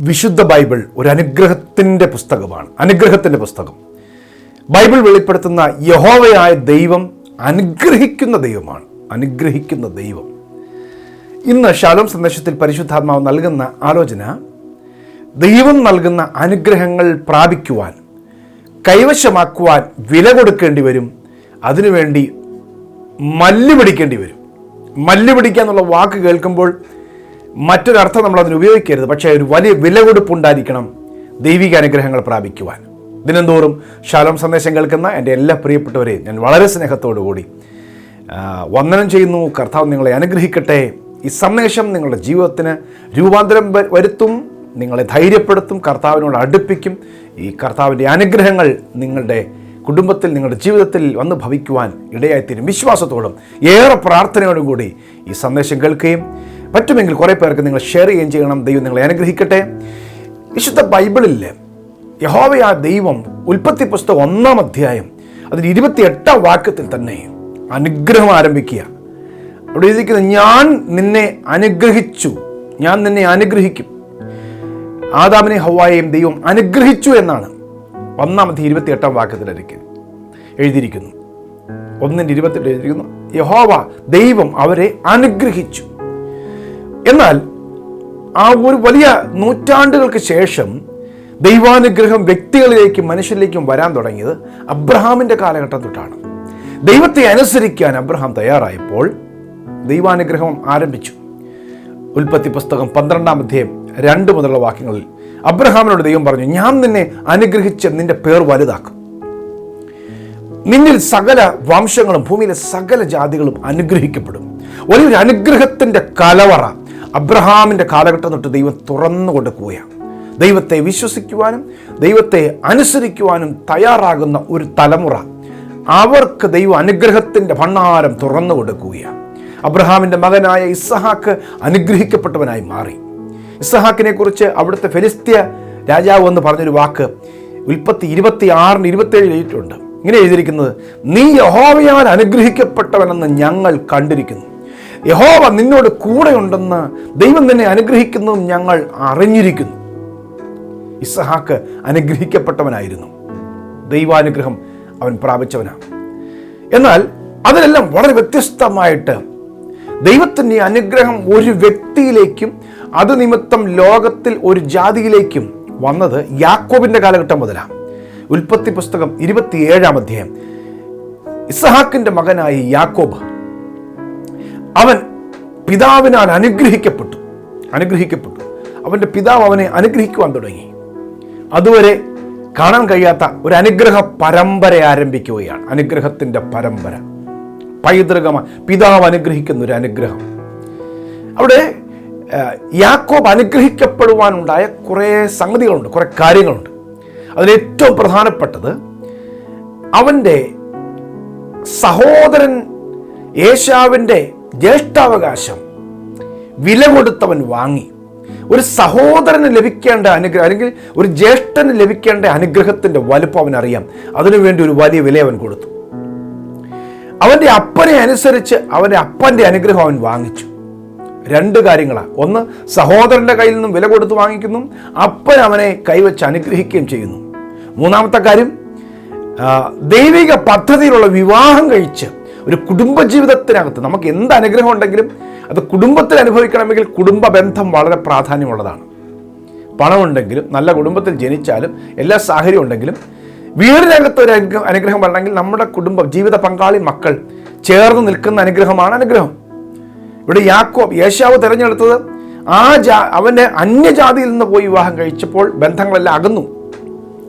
വിശുദ്ധ ബൈബിൾ ഒരു അനുഗ്രഹത്തിന്റെ പുസ്തകമാണ്. അനുഗ്രഹത്തിന്റെ പുസ്തകം. ബൈബിൾ വെളിപ്പെടുത്തുന്ന യഹോവയായ ദൈവം അനുഗ്രഹിക്കുന്ന ദൈവമാണ്. അനുഗ്രഹിക്കുന്ന ദൈവം. ഇന്ന് ശാലോം സന്ദേശത്തിൽ പരിശുദ്ധാത്മാവ് നൽകുന്ന ആലോചന ദൈവം നൽകുന്ന അനുഗ്രഹങ്ങൾ പ്രാപിക്കുവാൻ കൈവശമാക്കുവാൻ വില കൊടുക്കേണ്ടി വരും. അതിനുവേണ്ടി മല്ല് പിടിക്കേണ്ടി വരും. മല്ല് പിടിക്കുക എന്നുള്ള വാക്ക് കേൾക്കുമ്പോൾ മറ്റൊരർത്ഥം നമ്മൾ അതിന് ഉപയോഗിക്കരുത്. പക്ഷേ ഒരു വലിയ വില കൊടുപ്പുണ്ടായിരിക്കണം ദൈവിക അനുഗ്രഹങ്ങൾ പ്രാപിക്കുവാൻ. ദിനംതോറും ശാലോം സന്ദേശം കേൾക്കുന്ന എന്റെ എല്ലാ പ്രിയപ്പെട്ടവരെയും ഞാൻ വളരെ സ്നേഹത്തോടു കൂടി വന്ദനം ചെയ്യുന്നു. കർത്താവ് നിങ്ങളെ അനുഗ്രഹിക്കട്ടെ. ഈ സന്ദേശം നിങ്ങളുടെ ജീവിതത്തിന് രൂപാന്തരം വരുത്തും നിങ്ങളെ ധൈര്യപ്പെടുത്തും കർത്താവിനോട് അടുപ്പിക്കും. ഈ കർത്താവിന്റെ അനുഗ്രഹങ്ങൾ നിങ്ങളുടെ കുടുംബത്തിൽ നിങ്ങളുടെ ജീവിതത്തിൽ വന്ന് ഭവിക്കുവാൻ ഇടയായിത്തീരും. വിശ്വാസത്തോടും ഏറെ പ്രാർത്ഥനയോടും കൂടി ഈ സന്ദേശം കേൾക്കുകയും പറ്റുമെങ്കിൽ കുറേ പേർക്ക് നിങ്ങൾ ഷെയർ ചെയ്യുകയും ചെയ്യണം. ദൈവം നിങ്ങളെ അനുഗ്രഹിക്കട്ടെ. വിശുദ്ധ ബൈബിളിൽ യഹോവയാ ദൈവം ഉൽപ്പത്തി പുസ്തകം ഒന്നാം അധ്യായം അതിൽ ഇരുപത്തിയെട്ടാം വാക്യത്തിൽ തന്നെ അനുഗ്രഹം ആരംഭിക്കുക. അവിടെ എഴുതിക്കുന്നത് ഞാൻ നിന്നെ അനുഗ്രഹിച്ചു. ഞാൻ നിന്നെ അനുഗ്രഹിക്കും. ആദാമിനെ ഹവായെയും ദൈവം അനുഗ്രഹിച്ചു എന്നാണ് ഒന്നാമത്തെ ഇരുപത്തിയെട്ടാം വാക്യത്തിൽ ഇരിക്കുന്നത് എഴുതിയിരിക്കുന്നു. ഒന്നിന്റെ ഇരുപത്തെട്ട് എഴുതിയിരിക്കുന്നു യഹോവ ദൈവം അവരെ അനുഗ്രഹിച്ചു. എന്നാൽ ആ ഒരു വലിയ നൂറ്റാണ്ടുകൾക്ക് ശേഷം ദൈവാനുഗ്രഹം വ്യക്തികളിലേക്കും മനുഷ്യരിലേക്കും വരാൻ തുടങ്ങിയത് അബ്രഹാമിന്റെ കാലഘട്ടം തൊട്ടാണ്. ദൈവത്തെ അനുസരിക്കാൻ അബ്രഹാം തയ്യാറായപ്പോൾ ദൈവാനുഗ്രഹം ആരംഭിച്ചു. ഉൽപ്പത്തി പുസ്തകം പന്ത്രണ്ടാം അധ്യായം രണ്ട് മുതലുള്ള വാക്യങ്ങളിൽ അബ്രഹാമിനോട് ദൈവം പറഞ്ഞു ഞാൻ നിന്നെ അനുഗ്രഹിച്ച് നിന്റെ പേർ വലുതാക്കും. നിന്നിൽ സകല വംശങ്ങളും ഭൂമിയിലെ സകല ജാതികളും അനുഗ്രഹിക്കപ്പെടും. ഒരു അനുഗ്രഹത്തിന്റെ കലവറ അബ്രഹാമിന്റെ കാലഘട്ടം തൊട്ട് ദൈവം തുറന്നു കൊടുക്കുകയാണ്. ദൈവത്തെ വിശ്വസിക്കുവാനും ദൈവത്തെ അനുസരിക്കുവാനും തയ്യാറാകുന്ന ഒരു തലമുറ അവർക്ക് ദൈവ അനുഗ്രഹത്തിന്റെ ഭണ്ണാരം തുറന്നു കൊടുക്കുകയാണ്. അബ്രഹാമിന്റെ മകനായ ഇസ്സഹാക്ക് അനുഗ്രഹിക്കപ്പെട്ടവനായി മാറി. ഇസ്സഹാക്കിനെ കുറിച്ച് അവിടുത്തെ ഫെലിസ്ത്യ രാജാവ് എന്ന് പറഞ്ഞൊരു വാക്ക് ഉൽപ്പത്തി ഇരുപത്തി ആറിന് ഇരുപത്തേഴ് എഴുതിയിട്ടുണ്ട്. ഇങ്ങനെ എഴുതിയിരിക്കുന്നത് നീ യഹോവയാൽ അനുഗ്രഹിക്കപ്പെട്ടവനെന്ന് ഞങ്ങൾ കണ്ടിരിക്കുന്നു. യഹോവ നിന്നോട് കൂടെയുണ്ടെന്ന് ദൈവം നിന്നെ അനുഗ്രഹിക്കുന്നതും ഞങ്ങൾ അറിഞ്ഞിരിക്കുന്നു. ഇസഹാക്ക് അനുഗ്രഹിക്കപ്പെട്ടവനായിരുന്നു. ദൈവാനുഗ്രഹം അവൻ പ്രാപിച്ചവനാണ്. എന്നാൽ അതിനെല്ലാം വളരെ വ്യത്യസ്തമായിട്ട് ദൈവത്തിന്റെ അനുഗ്രഹം ഒരു വ്യക്തിയിലേക്കും അത് നിമിത്തം ലോകത്തിൽ ഒരു ജാതിയിലേക്കും വന്നത് യാക്കോബിന്റെ കാലഘട്ടം മുതലാണ്. ഉൽപ്പത്തി പുസ്തകം ഇരുപത്തിയേഴാം അധ്യായം. ഇസഹാക്കിന്റെ മകനായി യാക്കോബ് അവൻ പിതാവിനാൽ അനുഗ്രഹിക്കപ്പെട്ടു. അനുഗ്രഹിക്കപ്പെട്ടു. അവന്റെ പിതാവ് അവനെ അനുഗ്രഹിക്കുവാൻ തുടങ്ങി. അതുവരെ കാണാൻ കഴിയാത്ത ഒരു അനുഗ്രഹ പരമ്പര ആരംഭിക്കുകയാണ്. അനുഗ്രഹത്തിന്റെ പരമ്പര. പൈതൃകമായി പിതാവ് അനുഗ്രഹിക്കുന്ന ഒരു അനുഗ്രഹം. അവിടെ യാക്കോബ് അനുഗ്രഹിക്കപ്പെടുവാനുണ്ടായ കുറേ സംഗതികളുണ്ട് കുറേ കാര്യങ്ങളുണ്ട്. അതിലേറ്റവും പ്രധാനപ്പെട്ടത് അവന്റെ സഹോദരൻ യേശാവിന്റെ ജ്യേഷ്ഠാവകാശം. വില കൊടുത്തവൻ വാങ്ങി. ഒരു സഹോദരന് ലഭിക്കേണ്ട അനുഗ്രഹം അല്ലെങ്കിൽ ഒരു ജ്യേഷ്ഠന് ലഭിക്കേണ്ട അനുഗ്രഹത്തിന്റെ വലുപ്പം അവൻ അറിയാം അതിനുവേണ്ടി ഒരു വലിയ വില അവൻ കൊടുത്തു. അവന്റെ അപ്പനെ അനുസരിച്ച് അവന്റെ അപ്പന്റെ അനുഗ്രഹം അവൻ വാങ്ങിച്ചു. രണ്ട് കാര്യങ്ങളാണ്. ഒന്ന് സഹോദരന്റെ കയ്യിൽ നിന്നും വില കൊടുത്ത് വാങ്ങിക്കുന്നു. അപ്പൻ അവനെ കൈവച്ച് അനുഗ്രഹിക്കുകയും ചെയ്യുന്നു. മൂന്നാമത്തെ കാര്യം ദൈവിക പദ്ധതിയിലുള്ള വിവാഹം കഴിച്ച് ഒരു കുടുംബ ജീവിതത്തിനകത്ത് നമുക്ക് എന്ത് അനുഗ്രഹം ഉണ്ടെങ്കിലും അത് കുടുംബത്തിൽ അനുഭവിക്കണമെങ്കിൽ കുടുംബ ബന്ധം വളരെ പ്രാധാന്യമുള്ളതാണ്. പണമുണ്ടെങ്കിലും നല്ല കുടുംബത്തിൽ ജനിച്ചാലും എല്ലാ സാഹചര്യം ഉണ്ടെങ്കിലും വീടിനകത്ത് ഒരു അനുഗ്രഹം വരണമെങ്കിൽ നമ്മുടെ കുടുംബം ജീവിത പങ്കാളി മക്കൾ ചേർന്ന് നിൽക്കുന്ന അനുഗ്രഹമാണ് അനുഗ്രഹം. ഇവിടെ യാക്കോബ് യേശാവ് തിരഞ്ഞെടുത്തത് ആ ജാ അവന്റെ അന്യജാതിയിൽ നിന്ന് പോയി വിവാഹം കഴിച്ചപ്പോൾ ബന്ധങ്ങളെല്ലാം അകന്നു.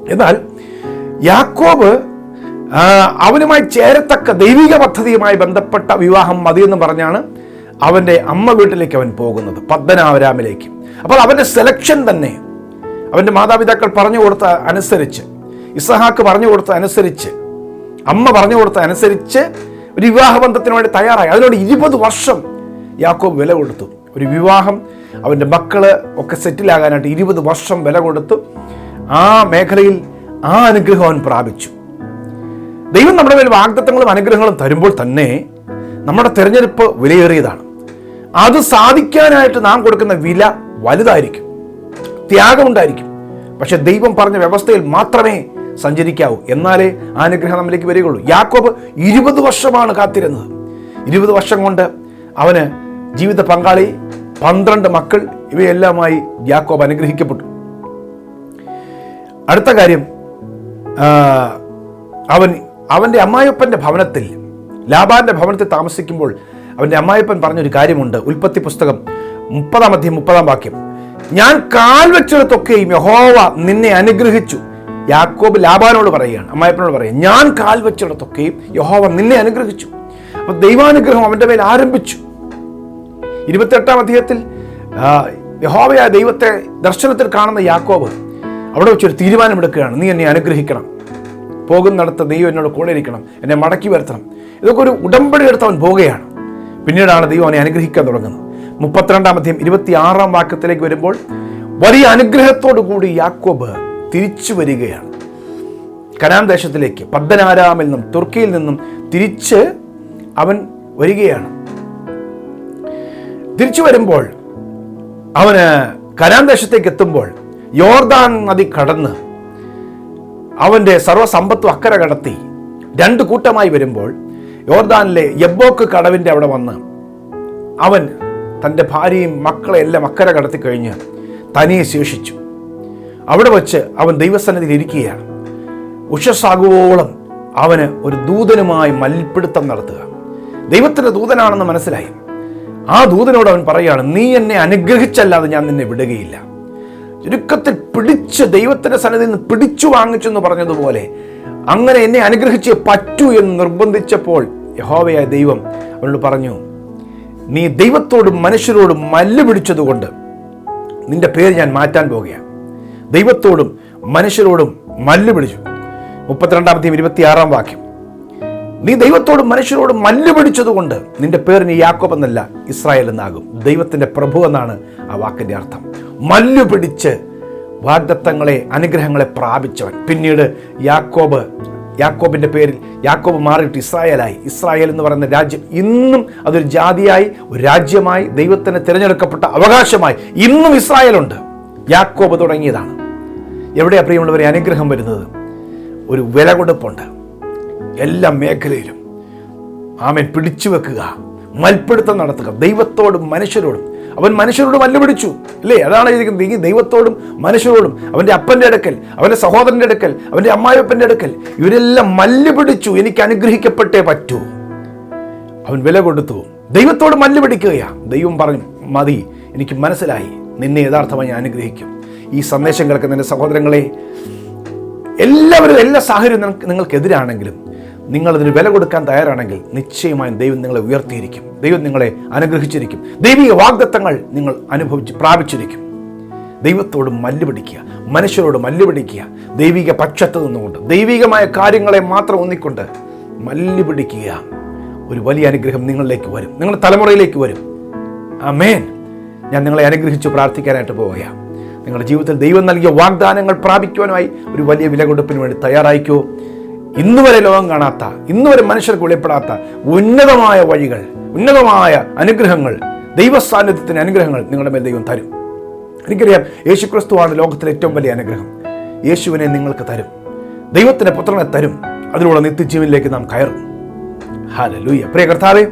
എന്നാൽ യാക്കോബ് അവനുമായി ചേരത്തക്ക ദൈവിക പദ്ധതിയുമായി ബന്ധപ്പെട്ട വിവാഹം മതിയെന്ന് പറഞ്ഞാണ് അവന്റെ അമ്മ വീട്ടിലേക്ക് അവൻ പോകുന്നത് പദ്മനാഭരാമിലേക്ക്. അപ്പോൾ അവന്റെ സെലക്ഷൻ തന്നെ അവന്റെ മാതാപിതാക്കൾ പറഞ്ഞു കൊടുത്ത അനുസരിച്ച് ഇസഹാക്ക് പറഞ്ഞു കൊടുത്ത അനുസരിച്ച് അമ്മ പറഞ്ഞു കൊടുത്ത അനുസരിച്ച് ഒരു വിവാഹ വിവാഹബന്ധത്തിന് വേണ്ടി തയ്യാറായി. അതിനോട് ഇരുപത് വർഷം യാക്കോബ് വില കൊടുത്തു. ഒരു വിവാഹം അവന്റെ മക്കൾ ഒക്കെ സെറ്റിലാകാനായിട്ട് ഇരുപത് വർഷം വില കൊടുത്തു. ആ മേഖലയിൽ ആ അനുഗ്രഹം അവൻ പ്രാപിച്ചു. ദൈവം നമ്മുടെ മേൽ വാഗ്ദത്തങ്ങളും അനുഗ്രഹങ്ങളും തരുമ്പോൾ തന്നെ നമ്മുടെ തിരഞ്ഞെടുപ്പ് വിലയേറിയതാണ്. അത് സാധിക്കാനായിട്ട് നാം കൊടുക്കുന്ന വില വലുതായിരിക്കും. ത്യാഗമുണ്ടായിരിക്കും പക്ഷെ ദൈവം പറഞ്ഞ വ്യവസ്ഥയിൽ മാത്രമേ സഞ്ചരിക്കാവൂ. എന്നാലേ അനുഗ്രഹം നമ്മിലേക്ക് വരികയുള്ളൂ. യാക്കോബ് ഇരുപത് വർഷമാണ് കാത്തിരുന്നത്. ഇരുപത് വർഷം കൊണ്ട് അവന് ജീവിത പങ്കാളി പന്ത്രണ്ട് മക്കൾ ഇവയെല്ലാമായി യാക്കോബ് അനുഗ്രഹിക്കപ്പെട്ടു. അടുത്ത കാര്യം അവൻ അവന്റെ അമ്മായപ്പന്റെ ഭവനത്തിൽ ലാബാന്റെ ഭവനത്തിൽ താമസിക്കുമ്പോൾ അവന്റെ അമ്മായപ്പൻ പറഞ്ഞൊരു കാര്യമുണ്ട്. ഉൽപ്പത്തി പുസ്തകം മുപ്പതാം അധ്യയം മുപ്പതാം വാക്യം. ഞാൻ കാൽ വെച്ചിടത്തൊക്കെയും യഹോവ നിന്നെ അനുഗ്രഹിച്ചു. യാക്കോബ് ലാബാനോട് പറയുകയാണ് അമ്മായപ്പനോട് പറയുക ഞാൻ കാൽ വെച്ചിടത്തൊക്കെയും യഹോവ നിന്നെ അനുഗ്രഹിച്ചു. അപ്പൊ ദൈവാനുഗ്രഹം അവന്റെ മേൽ ആരംഭിച്ചു. ഇരുപത്തെട്ടാം അധ്യായത്തിൽ യഹോവയായ ദൈവത്തെ ദർശനത്തിൽ കാണുന്ന യാക്കോബ് അവിടെ വെച്ചൊരു തീരുമാനമെടുക്കുകയാണ്. നീ എന്നെ അനുഗ്രഹിക്കണം. പോകുന്നിടത്ത് ദൈവം എന്നോട് കൂടെ ഇരിക്കണം എന്നെ മടക്കി വരുത്തണം. ഇതൊക്കെ ഒരു ഉടമ്പടി എടുത്ത് അവൻ പോവുകയാണ് പിന്നീടാണ് ദൈവം അവനെ അനുഗ്രഹിക്കാൻ തുടങ്ങുന്നത്. മുപ്പത്തിരണ്ടാം അധ്യയം ഇരുപത്തി ആറാം വാക്യത്തിലേക്ക് വരുമ്പോൾ വലിയ അനുഗ്രഹത്തോടു കൂടി യാക്കോബ് തിരിച്ചു വരികയാണ്. കനാൻ ദേശത്തിലേക്ക് പദ്മനാരാമിൽ നിന്നും തുർക്കിയിൽ നിന്നും തിരിച്ച് അവൻ വരികയാണ്. തിരിച്ചു വരുമ്പോൾ അവന് കനാൻ ദേശത്തേക്ക് എത്തുമ്പോൾ യോർദാൻ നദി കടന്ന് അവന്റെ സർവസമ്പത്തും അക്കര കടത്തി. രണ്ട് കൂട്ടമായി വരുമ്പോൾ യോർദാനിലെ യബ്ബോക്ക് കടവിന്റെ അവിടെ വന്ന് അവൻ തന്റെ ഭാര്യയും മക്കളെ എല്ലാം അക്കര കടത്തി കഴിഞ്ഞ് തനിയെ ശേഷിച്ചു. അവിടെ വച്ച് അവൻ ദൈവസന്നിധിയിൽ ഇരിക്കുകയാണ്. ഉഷസാകുവോളം അവന് ഒരു ദൂതനുമായി മൽപ്പിടുത്തം നടത്തുക. ദൈവത്തിന്റെ ദൂതനാണെന്ന് മനസ്സിലായി. ആ ദൂതനോട് അവൻ പറയുകയാണ് നീ എന്നെ അനുഗ്രഹിച്ചല്ലാതെ ഞാൻ നിന്നെ വിടുകയില്ല. ചുരുക്കത്തിൽ പിടിച്ച് ദൈവത്തിന്റെ സന്നിധിയിൽ നിന്ന് പിടിച്ചു വാങ്ങിച്ചെന്ന് പറഞ്ഞതുപോലെ അങ്ങനെ എന്നെ അനുഗ്രഹിച്ചേ പറ്റൂ എന്ന് നിർബന്ധിച്ചപ്പോൾ യഹോവയായ ദൈവം അവനോട് പറഞ്ഞു നീ ദൈവത്തോടും മനുഷ്യരോടും മല്ല് പിടിച്ചതുകൊണ്ട് നിന്റെ പേര് ഞാൻ മാറ്റാൻ പോകുകയാണ്. ദൈവത്തോടും മനുഷ്യരോടും മല്ല് പിടിച്ചു. മുപ്പത്തിരണ്ടാമത്തെയും ഇരുപത്തിയാറാം വാക്യം. നീ ദൈവത്തോടും മനുഷ്യരോടും മല്ല് പിടിച്ചതുകൊണ്ട് നിന്റെ പേരിന് യാക്കോബ് എന്നല്ല ഇസ്രായേൽ എന്നാകും. ദൈവത്തിന്റെ പ്രഭു എന്നാണ് ആ വാക്കിന്റെ അർത്ഥം. മല്ലു പിടിച്ച് വാഗ്ദത്തങ്ങളെ അനുഗ്രഹങ്ങളെ പ്രാപിച്ചവൻ. പിന്നീട് യാക്കോബ് യാക്കോബിന്റെ പേരിൽ യാക്കോബ് മാറിയിട്ട് ഇസ്രായേലായി. ഇസ്രായേൽ എന്ന് പറയുന്ന രാജ്യം ഇന്നും അതൊരു ജാതിയായി ഒരു രാജ്യമായി ദൈവത്തിന് തിരഞ്ഞെടുക്കപ്പെട്ട അവകാശമായി ഇന്നും ഇസ്രായേലുണ്ട്. യാക്കോബ് തുടങ്ങിയതാണ്. എവിടെ പ്രിയമുള്ളവരെ അനുഗ്രഹം വരുന്നത്? ഒരു വില കൊടുപ്പുണ്ട്. എല്ലാ മേഖലയിലും. ആമൻ. പിടിച്ചു വെക്കുക മൽപ്പിടുത്തം നടത്തുക. ദൈവത്തോടും മനുഷ്യരോടും. അവൻ മനുഷ്യരോട് മല്ലുപിടിച്ചു അല്ലേ അതാണ് എഴുതിയിരിക്കുന്നത്. ഈ ദൈവത്തോടും മനുഷ്യരോടും അവന്റെ അപ്പന്റെ അടുക്കൽ അവന്റെ സഹോദരന്റെ അടുക്കൽ അവന്റെ അമ്മായപ്പന്റെ അടുക്കൽ ഇവരെല്ലാം മല്ലുപിടിച്ചു. എനിക്ക് അനുഗ്രഹിക്കപ്പെട്ടേ പറ്റൂ. അവൻ വില കൊടുത്തു. ദൈവത്തോട് മല്ലുപിടിക്കുകയാണ് ദൈവം പറഞ്ഞു മതി എനിക്ക് മനസ്സിലായി. നിന്നെ യഥാർത്ഥമായി ഞാൻ അനുഗ്രഹിക്കും. ഈ സന്ദേശം കേൾക്കുന്ന എന്റെ സഹോദരങ്ങളെ എല്ലാവരും എല്ലാ സാഹചര്യവും നിങ്ങൾക്ക് നിങ്ങൾക്കെതിരാണെങ്കിലും നിങ്ങളതിന് വില കൊടുക്കാൻ തയ്യാറാണെങ്കിൽ നിശ്ചയമായും ദൈവം നിങ്ങളെ ഉയർത്തിയിരിക്കും. ദൈവം നിങ്ങളെ അനുഗ്രഹിച്ചിരിക്കും. ദൈവിക വാഗ്ദത്തങ്ങൾ നിങ്ങൾ അനുഭവിച്ച് പ്രാപിച്ചിരിക്കും. ദൈവത്തോട് മല്ലുപിടിക്കുക മനുഷ്യരോട് മല്ലുപിടിക്കുക ദൈവിക പക്ഷത്ത് നിന്നുകൊണ്ട് ദൈവികമായ കാര്യങ്ങളെ മാത്രം ഒന്നിക്കൊണ്ട് മല്ലുപിടിക്കുക ഒരു വലിയ അനുഗ്രഹം നിങ്ങളിലേക്ക് വരും. നിങ്ങളുടെ തലമുറയിലേക്ക് വരും. ആ മേൻ ഞാൻ നിങ്ങളെ അനുഗ്രഹിച്ച് പ്രാർത്ഥിക്കാനായിട്ട് പോവുകയാണ്. നിങ്ങളുടെ ജീവിതത്തിൽ ദൈവം നൽകിയ വാഗ്ദാനങ്ങൾ പ്രാപിക്കുവാനായി ഒരു വലിയ വില കൊടുപ്പിന് വേണ്ടി തയ്യാറായിക്കോ? ഇന്ന് വരെ ലോകം കാണാത്ത ഇന്ന് വരെ മനുഷ്യർക്ക് വെളിപ്പെടാത്ത ഉന്നതമായ വഴികൾ ഉന്നതമായ അനുഗ്രഹങ്ങൾ ദൈവസാന്നിധ്യത്തിന്റെ അനുഗ്രഹങ്ങൾ നിങ്ങളുടെ മേൽ ദൈവം തരും. എനിക്കറിയാം യേശു ക്രിസ്തുവാണ് ലോകത്തിലെ ഏറ്റവും വലിയ അനുഗ്രഹം. യേശുവിനെ നിങ്ങൾക്ക് തരും. ദൈവത്തിന്റെ പുത്രനെ തരും. അതിലൂടെ നിത്യജീവനിലേക്ക് നാം കയറും. ഹാലലൂയ പ്രിയ കർത്താവെ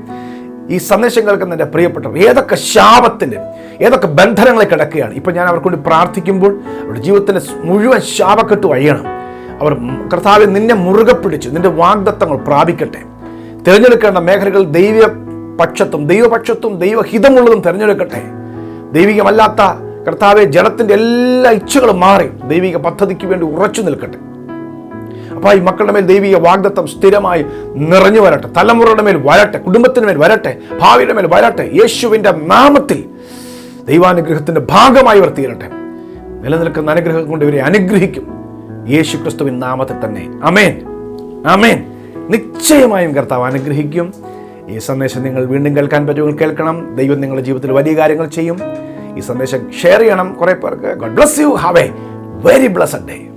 ഈ സന്ദേശം കേൾക്കുന്ന എന്റെ പ്രിയപ്പെട്ടവർ ഏതൊക്കെ ശാപത്തിന്റെ ഏതൊക്കെ ബന്ധനങ്ങളെ കിടക്കുകയാണ് ഇപ്പം ഞാൻ അവർക്കുവേണ്ടി പ്രാർത്ഥിക്കുമ്പോൾ അവരുടെ ജീവിതത്തിന്റെ മുഴുവൻ ശാപക്കെട്ട് വഴിയണം. അവർ കർത്താവ് നിന്നെ മുറുകെ പിടിച്ചു നിന്റെ വാഗ്ദത്തങ്ങൾ പ്രാപിക്കട്ടെ. തിരഞ്ഞെടുക്കേണ്ട മേഖലകൾ ദൈവ പക്ഷത്തും ദൈവപക്ഷത്തും ദൈവഹിതമുള്ളതും തിരഞ്ഞെടുക്കട്ടെ. ദൈവികമല്ലാത്ത കർത്താവെ ജനത്തിന്റെ എല്ലാ ഇച്ഛകളും മാറി ദൈവിക പദ്ധതിക്ക് വേണ്ടി ഉറച്ചു നിൽക്കട്ടെ. അപ്പോൾ ഈ മക്കളുടെ മേൽ ദൈവിക വാഗ്ദത്തം സ്ഥിരമായി നിറഞ്ഞു വരട്ടെ. തലമുറയുടെ മേൽ വരട്ടെ കുടുംബത്തിന് മേൽ വരട്ടെ ഭാവിയുടെ മേൽ വരട്ടെ. യേശുവിന്റെ നാമത്തിൽ ദൈവാനുഗ്രഹത്തിന്റെ ഭാഗമായി ഇവർ തീരട്ടെ. നിലനിൽക്കുന്ന അനുഗ്രഹം കൊണ്ട് ഇവരെ അനുഗ്രഹിക്കും. യേശു ക്രിസ്തുവിൻ നാമത്തിൽ തന്നെ. അമേൻ അമേൻ നിശ്ചയമായും കർത്താവ് അനുഗ്രഹിക്കും. ഈ സന്ദേശം നിങ്ങൾ വീണ്ടും കേൾക്കാൻ പറ്റുമെങ്കിൽ കേൾക്കണം. ദൈവം നിങ്ങളുടെ ജീവിതത്തിൽ വലിയ കാര്യങ്ങൾ ചെയ്യും. ഈ സന്ദേശം ഷെയർ ചെയ്യണം. കുറേ പേർക്ക്. God bless you have a very blessed day